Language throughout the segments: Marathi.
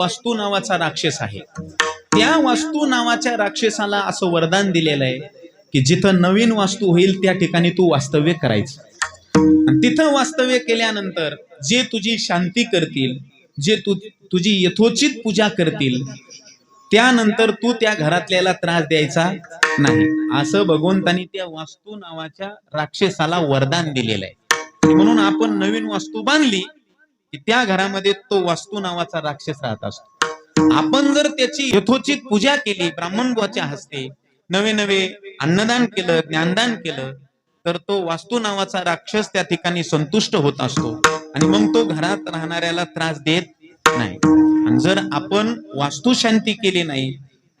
वास्तू नावाचा राक्षस आहे. त्या वास्तू नावाच्या राक्षसाला असं वरदान दिलेलं आहे की जिथं नवीन वास्तू होईल त्या ठिकाणी तू वास्तव्य करायचं. आणि तिथं वास्तव्य केल्यानंतर जे तुझी शांती करतील जे तू तुझी यथोचित पूजा करतील त्यानंतर तू त्या घरातल्याला त्रास द्यायचा नाही. असं भगवंतानी त्या वास्तू नावाच्या राक्षसाला वरदान दिलेलं आहे. म्हणून आपण नवीन वास्तू बांधली की त्या घरामध्ये तो वास्तू नावाचा राक्षस राहत असतो. आपण जर त्याची यथोचित पूजा केली ब्राह्मण बुवाच्या हस्ते नवे नवे अन्नदान केलं ज्ञानदान केलं तर तो वास्तू नावाचा राक्षस त्या ठिकाणी संतुष्ट होत असतो. आणि मग तो घरात राहणाऱ्याला त्रास देत नाही. आणि जर आपण वास्तुशांती केली नाही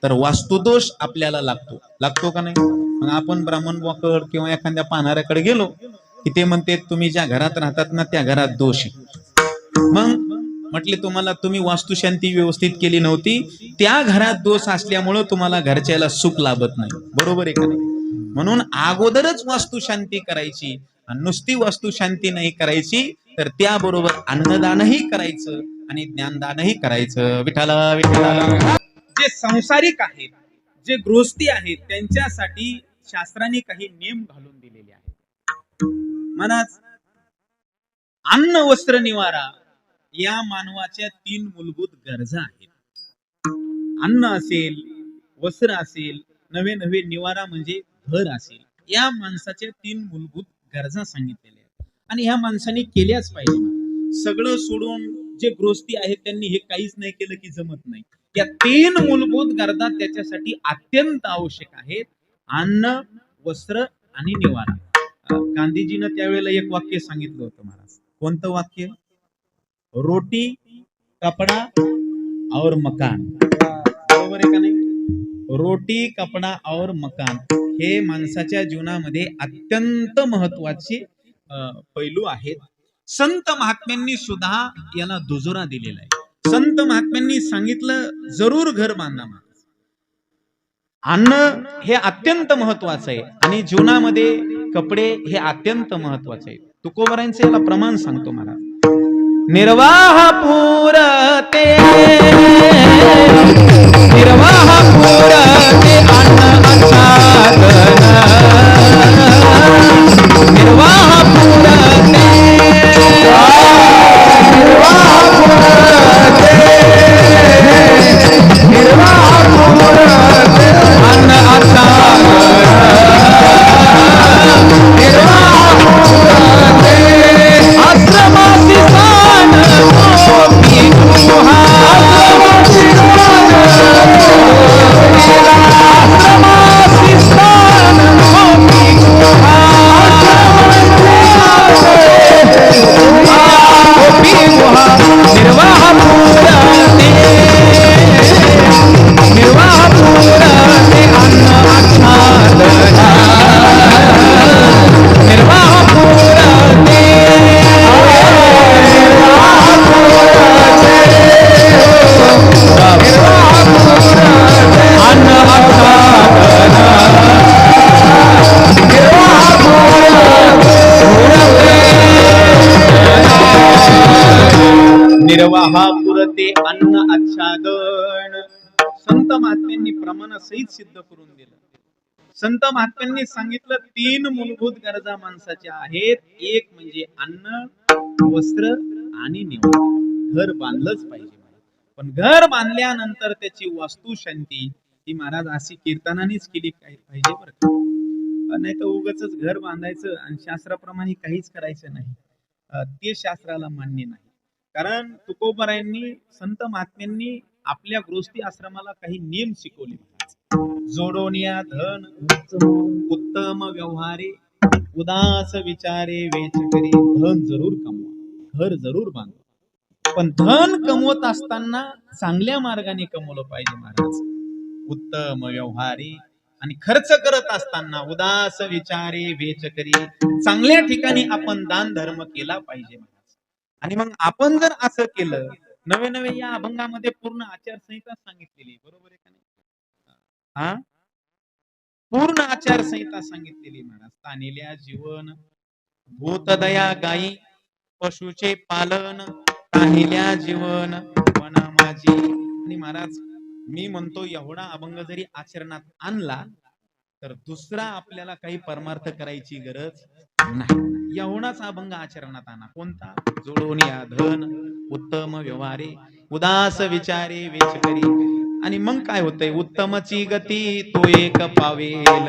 तर वास्तुदोष आपल्याला लागतो. लागतो का नाही? मग आपण ब्राह्मण बुवाकड किंवा एखाद्या पाहणाऱ्याकडे गेलो की ते म्हणते तुम्ही ज्या घरात राहतात ना त्या घरात दोष आहे. मग म्हटले तुम्हाला तुम्ही वास्तुशांती व्यवस्थित केली नव्हती. त्या घरात दोष असल्यामुळं तुम्हाला घरच्याला सुख लाभत नाही. बरोबर आहे का नाही? म्हणून अगोदरच वास्तुशांती करायची आणि नुसती वास्तुशांती नाही करायची तर त्याबरोबर अन्नदानही करायचं आणि ज्ञानदानही करायचं. विठाला विठाला जे संसारिक आहेत जे गृहस्थी आहेत त्यांच्यासाठी शास्त्राने काही नियम घालून दिलेले आहेत. म्हणाच अन्न वस्त्र निवारा या मानवाच्या तीन मूलभूत गरजा आहेत. अन्न असेल वस्त्र असेल नवे नवे निवारा म्हणजे घर असेल या माणसाच्या तीन मूलभूत गरजा सांगितलेल्या आहेत. आणि ह्या माणसाने केल्याच पाहिजे. सगळं सोडून जे गृहस्थी आहेत त्यांनी हे काहीच नाही केलं की जमत नाही. या तीन मूलभूत गरजा त्याच्यासाठी अत्यंत आवश्यक आहेत. अन्न वस्त्र आणि निवारा. गांधीजीनं त्यावेळेला एक वाक्य सांगितलं होतं महाराज. कोणतं वाक्य? रोटी कपडा और मकान. बरोबर आहे का नाही? रोटी कपडा और मकान हे माणसाच्या जीवनामध्ये अत्यंत महत्त्वाचे पैलू आहेत. संत महात्म्यांनी सुद्धा याला दुजोरा दिलेला आहे. संत महात्म्यांनी सांगितलं जरूर घर बांधा अन्न हे अत्यंत महत्वाचं आहे. आणि जीवनामध्ये कपडे हे अत्यंत महत्त्वाचे आहे. तुकोबरांचे याला प्रमाण सांगतो मला. निर्वाह पुरते। निर्वाह पुरते अन्न अन्नादन निर्वाह पुरते Thank you. निर्वाहा पुरते अन्न आच्छादन. संत महात्म्यांनी प्रमाणासहित सिद्ध करून दिलं. संत महात्म्यांनी सांगितलं तीन मूलभूत गरजा माणसाच्या आहेत. एक म्हणजे अन्न वस्त्र आणि निवारा. घर बांधलंच पाहिजे पण घर बांधल्यानंतर त्याची वास्तुशांती ही महाराज अशी कीर्तनानेच केली पाहिजे बरं का? नाही तर उगच घर बांधायचं आणि शास्त्राप्रमाणे काहीच करायचं नाही. ते शास्त्राला मान्य नाही. कारण तुकोबरायांनी संत महात्म्यांनी आपल्या गृहस्थी आश्रमाला काही नियम शिकवले. जोडोनिया धन उत्तम व्यवहारे उदास विचारे वेच करी धन जरूर कमवा घर जरूर बांधवा. पण धन कमवत असताना चांगल्या मार्गाने कमवलं पाहिजे महाराज. उत्तम व्यवहारी आणि खर्च करत असताना उदास विचारे वेच करी चांगल्या ठिकाणी आपण दान धर्म केला पाहिजे. महाराज आणि मग आपण जर असं केलं नवे नवे या अभंगामध्ये पूर्ण आचारसंहिता सांगितलेली बरोबर आहे का नाही? हा? पूर्ण आचारसंहिता सांगितलेली महाराज. तानिल्या जीवन भूतदया गायी पशुचे पालन तानिल्या जीवन वना माझी आणि महाराज मी म्हणतो एवढा अभंग जरी आचरणात आणला तर दुसरा आपल्याला काही परमार्थ करायची गरज नाही. एवढाच अभंग आचरणात आणा. कोणता? जोडून या धन उत्तम व्यवहारे उदास विचारे वेच करी. आणि मग काय होतंय? उत्तमची गती तो एक पावेल.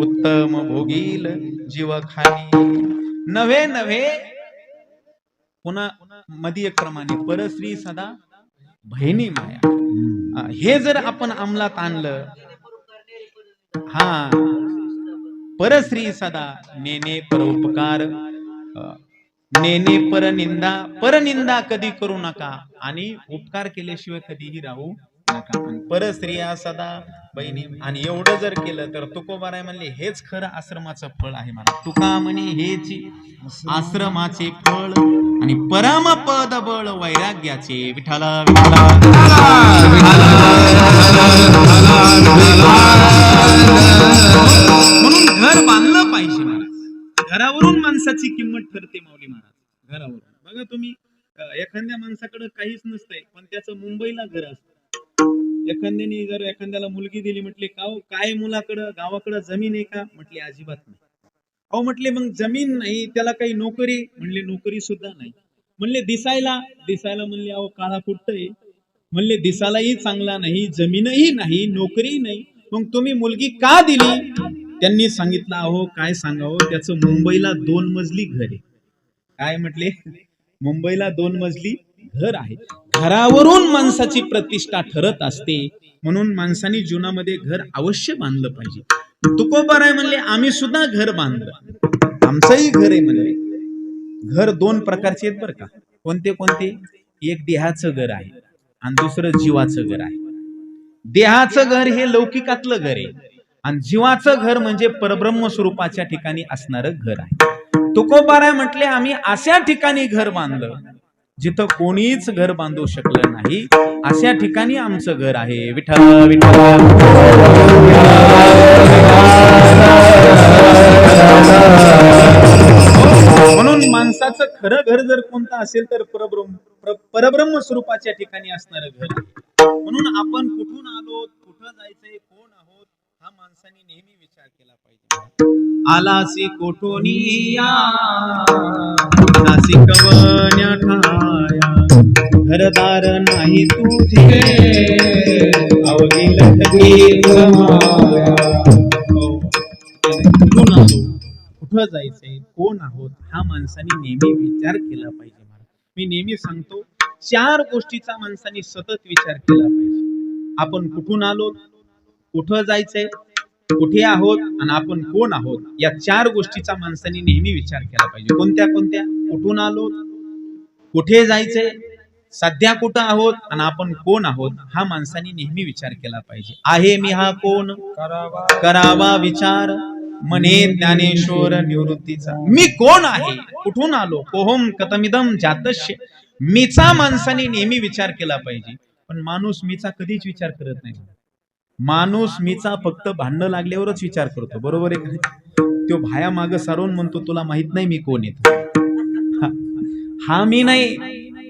उत्तम भोगील जीव खाली नव्हे नव्हे. पुन्हा मधी एक प्रमाणे परश्री सदा बहिणी माया. हे जर आपण अंमलात आणलं हा. परश्री सदा नेने परोपकार. नेने परनिंदा परनिंदा कधी करू नका. आणि उपकार केल्याशिवाय कधीही राहू नका आणि सदा बहिणी आणि एवढं जर केलं तर तुकोबाराय म्हणले हेच खरं आश्रमाचं फळ आहे मला तुका म्हणे हेच आश्रमाचे फळ आणि परम पद बळ वैराग्याचे विठाला म्हणून घर बांधलं पाहिजे महाराज. घरावरून माणसाची किंमत ठरते माऊली महाराज. घरावरून. बघा तुम्ही एखाद्या माणसाकडे काहीच नसतंय पण त्याचं मुंबईला घर असतं. एखाद्याने जर एखाद्याला मुलगी दिली म्हटले का काय मुलाकडं गावाकडं जमीन आहे का? म्हटले अजिबात नाही. अहो म्हटले मग जमीन नाही त्याला काही नोकरी? म्हणले नोकरी सुद्धा नाही. म्हणले दिसायला. दिसायला म्हणले अहो काळा कुट्ट म्हणले दिसायलाही चांगला नाही जमीनही नाही नोकरी नाही. मग तुम्ही मुलगी का दिली? त्यांनी सांगितलं अहो काय सांगावं त्याचं मुंबईला दोन मजली घर आहे. काय म्हटले? मुंबईला दोन मजली घर आहे. घरावरून माणसाची प्रतिष्ठा ठरत असते म्हणून माणसाने जीवनामध्ये घर अवश्य बांधलं पाहिजे. तुकोबाराय म्हणले आम्ही सुद्धा घर बांधलं. आमचंही घर आहे म्हणले. घर दोन प्रकारचे आहेत बरं का. कोणते कोणते? एक देहाचं घर आहे आणि दुसरं जीवाचं घर आहे. देहाचं घर हे लौकिकातलं घर आहे आणि जीवाचं घर म्हणजे परब्रह्म स्वरूपाच्या ठिकाणी असणारं घर आहे. तुकोबाराय म्हटले आम्ही अशा ठिकाणी घर बांधलं. जिथं कोणीच घर बांधू शकलं नाही अशा ठिकाणी आमचं घर आहे. विठ्ठल विठ्ठल. म्हणून माणसाचं खरं घर जर कोणतं असेल तर परब्रह्म परब्रह्म स्वरूपाच्या ठिकाणी असणारं घर. म्हणून आपण कुठून आलो कुठं जायचंय कोण आहोत हा माणसाने नेहमी विचार केला पाहिजे. आलासी कोठोनी घरदार नाही तुझे. अवघी लटकी कुठून आलो कुठं जायचंय? कोण आहोत? हा माणसाने नेहमी विचार केला पाहिजे मी नेहमी सांगतो चार गोष्टीचा माणसाने सतत विचार केला पाहिजे. आपण कुठून आलो कुठं जायचंय? कुठे आहोत? आणि आपण कोण आहोत? या चार गोष्टीचा माणसाने नेहमी विचार केला पाहिजे. कोणत्या कोणत्या? कुठून आलो कुठे जायचंय? सध्या कुठं आहोत आणि आपण कोण आहोत हा माणसाने नेहमी विचार केला पाहिजे. आहे मी हा कोण? करावा. विचार. मने ज्ञानेश्वर निवृत्तीचा. मी कोण आहे? कुठून आलो? कोहम कतमिदम जातस्य. मीचा माणसाने नेहमी विचार केला पाहिजे. पण माणूस मीचा कधीच विचार करत नाही. माणूस मीचा फक्त भांडणं लागल्यावरच विचार करतो. बरोबर आहे? तो भाया माग सारून म्हणतो तुला माहीत नाही मी कोण येतो हा मी नाही.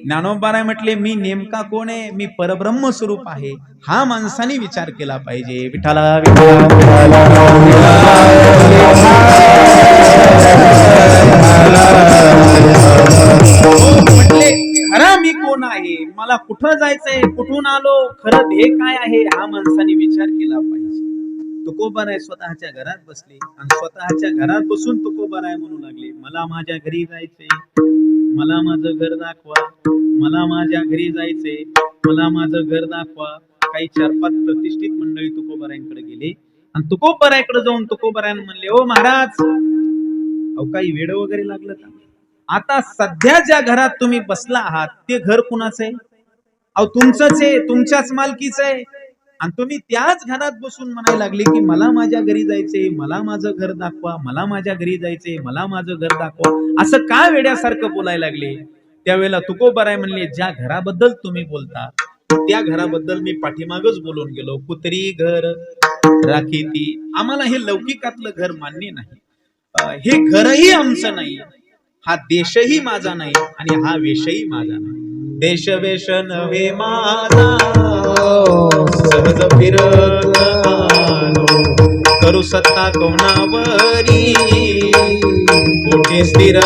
ज्ञानोबाराय म्हटले मी नेमका कोण आहे? मी परब्रह्म स्वरूप आहे. हा माणसाने विचार केला पाहिजे. विठाला म्हटले खरा मी कोण आहे? मला कुठं जायचंय? कुठून आलो? खरं हे काय आहे? हा माणसाने विचार केला पाहिजे. तुकोबाराय स्वतःच्या घरात बसले आणि स्वतःच्या घरात बसून तुकोबाराय म्हणू लागले मला माझ्या घरी जायचंय. मला माझं घर दाखवा. मला माझ्या घरी जायचंय. मला माझं घर दाखवा. काही चार पाच प्रतिष्ठित मंडळी तुकोबारायांकडे गेले. आणि तुकोबारायकडे जाऊन तुकोबारायन म्हणले ओ महाराज अहो काही वेळ वगैरे लागलं का? आता सध्या ज्या घरात तुम्ही बसला आहात ते घर कुणाचं आहे? अहो तुमचंच आहे तुमच्याच मालकीचं आहे. आणि तुम्ही त्याच घरात बसून म्हणायला लागले की मला माझ्या घरी जायचंय मला माझं घर दाखवा मला माझ्या घरी जायचंय मला माझं घर दाखवा. असं का वेड्यासारखं बोलायला लागले? त्यावेळेला तुकोबराय म्हणले ज्या घराबद्दल तुम्ही बोलता त्या घराबद्दल मी पाठीमागच बोलून गेलो. कुत्री घर राखी ती. आम्हाला हे लौकिकातलं घर मान्य नाही. हे घरही आमचं नाही. हा देशही माझा नाही आणि हा वेशही माझा नाही. देश वेश नव्हे माझा. सहज फिरत आलो करू सत्ता कोणावरी? कोठे स्थिर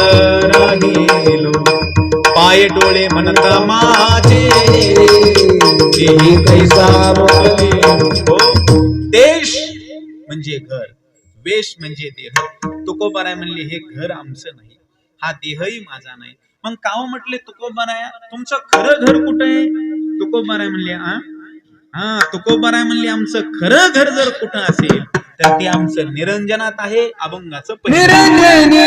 राहिलो? पाय डोळे म्हणत माझे तेही कैसा हो? देश म्हणजे घर वेश म्हणजे देह. तुकोबाराय म्हणले हे घर आमचं नाही हा देहही माझा नाही. मग काव म्हटले तुकोबाराय तुमचं खरं घर कुठं आहे? तुकोबाराय म्हणले आ? हा तुकोबाराय म्हणले आमचं खरं घर जर कुठं असेल तर ते आमचं निरंजनात आहे अभंगाचं पहिलं. निरंजनी